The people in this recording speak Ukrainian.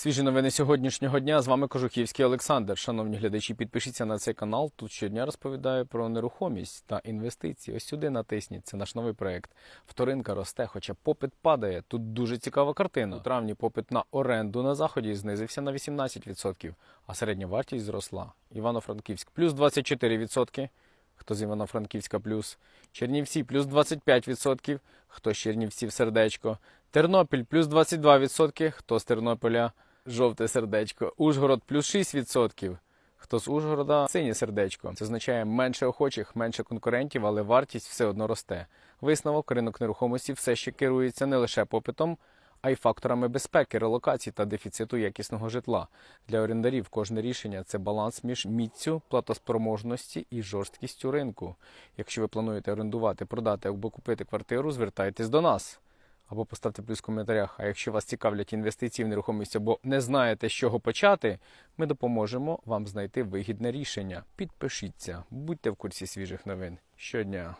Свіжі новини сьогоднішнього дня. З вами Кожухівський Олександр. Шановні глядачі, підпишіться на цей канал. Тут щодня розповідаю про нерухомість та інвестиції. Ось сюди натисніть. Це наш новий проект. Вторинка росте, хоча попит падає. Тут дуже цікава картина. У травні попит на оренду на заході знизився на 18%, а середня вартість зросла. Івано-Франківськ плюс 24%. Хто з Івано-Франківська плюс. Чернівці плюс 25%. Хто з Чернівців сердечко. Тернопіль плюс 22%. Хто з Тернополя жовте сердечко. Ужгород плюс 6%. Хто з Ужгорода синє сердечко. Це означає менше охочих, менше конкурентів, але вартість все одно росте. Висновок ринок нерухомості все ще керується не лише попитом, а й факторами безпеки, релокації та дефіциту якісного житла. Для орендарів кожне рішення це баланс між міццю, платоспроможності і жорсткістю ринку. Якщо ви плануєте орендувати, продати або купити квартиру, звертайтесь до нас. Або поставте плюс в коментарях. А якщо вас цікавлять інвестиції в нерухомість або не знаєте, з чого почати, ми допоможемо вам знайти вигідне рішення. Підпишіться, будьте в курсі свіжих новин щодня.